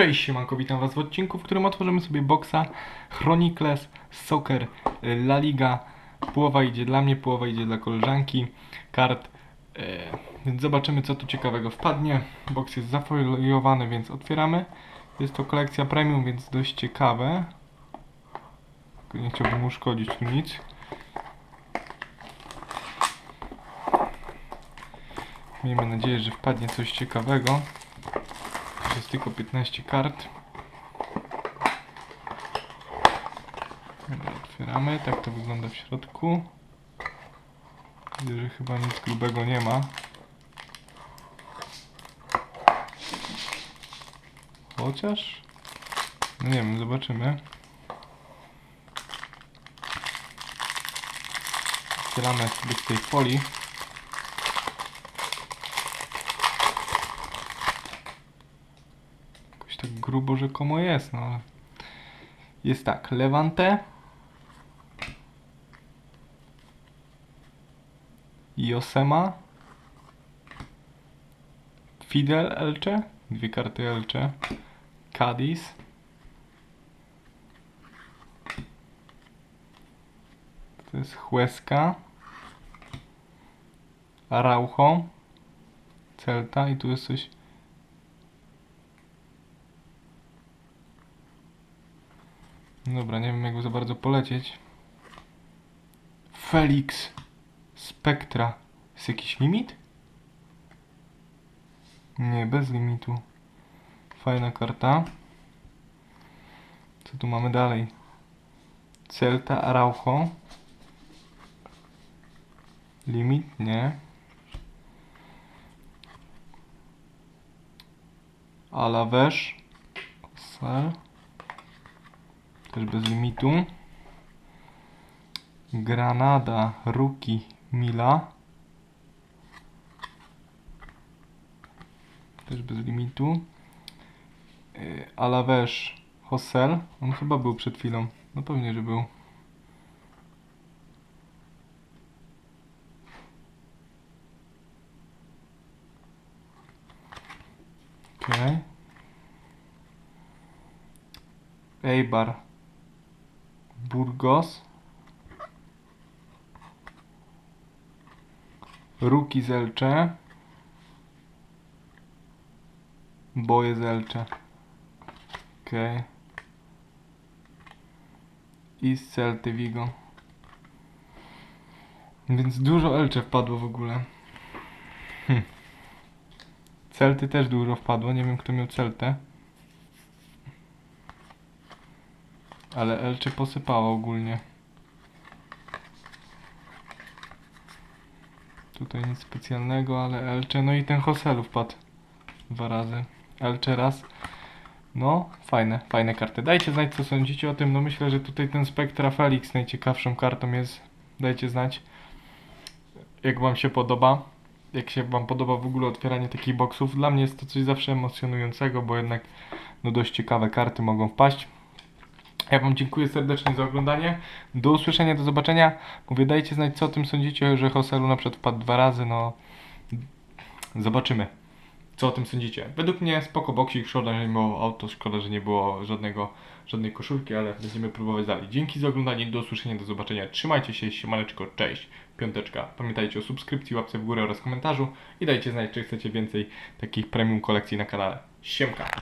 Cześć, siemanko, witam was w odcinku, w którym otworzymy sobie boxa Chronicles Soccer y, La Liga. Połowa idzie dla mnie, połowa idzie dla koleżanki kart. y, Więc zobaczymy co tu ciekawego wpadnie. Box jest zafoliowany, więc otwieramy. Jest to kolekcja premium, więc dość ciekawe. Nie chciałbym uszkodzić tu nic. Miejmy nadzieję, że wpadnie coś ciekawego. Jest tylko 15 kart. Otwieramy. Tak to wygląda w środku. Widzę, że chyba nic grubego nie ma. Chociaż? No nie wiem, zobaczymy. Otwieramy sobie z tej folii. Tak grubo rzekomo jest, no. Jest tak, Levante. Josema. Fidel Elche. Dwie karty Elche. Cadiz. To jest Huesca. Araujo. Celta i tu jest coś Dobra, nie wiem jakby za bardzo polecieć. Felix Spectra. Jest jakiś limit? Nie, bez limitu. Fajna karta. Co tu mamy dalej? Celta Araujo. Limit? Nie. Alaves. Sel. Też bez limitu. Granada, Ruki, Mila. Też bez limitu. Yy, Alaves, Hosel. On chyba był przed chwilą. No pewnie, że był. Okej. Eibar. Burgos. Ruki z Elche. Boje z Elche. Okej. I z Celty Vigo. Więc dużo Elche wpadło w ogóle. Hm. Celty też dużo wpadło. Nie wiem kto miał Celtę. Ale Elcze posypało ogólnie. Tutaj nic specjalnego, ale Elcze, no i ten Hoselu wpadł dwa razy. Elcze raz. No, fajne, fajne karty. Dajcie znać, co sądzicie o tym. No myślę, że tutaj ten Spectra Felix najciekawszą kartą jest. Dajcie znać, jak wam się podoba. Jak się wam podoba w ogóle otwieranie takich boxów. Dla mnie jest to coś zawsze emocjonującego, bo jednak no dość ciekawe karty mogą wpaść. Ja Wam dziękuję serdecznie za oglądanie. Do usłyszenia, do zobaczenia. Mówię, dajcie znać, co o tym sądzicie, że Hoselu na przykład wpadł dwa razy, no... Zobaczymy, co o tym sądzicie. Według mnie spoko boksik, szkoda, że nie było auto, szkoda, że nie było żadnego, żadnej koszulki, ale będziemy próbować dalej. Dzięki za oglądanie, do usłyszenia, do zobaczenia. Trzymajcie się, siemaneczko, cześć, piąteczka. Pamiętajcie o subskrypcji, łapce w górę oraz komentarzu i dajcie znać, czy chcecie więcej takich premium kolekcji na kanale. Siemka!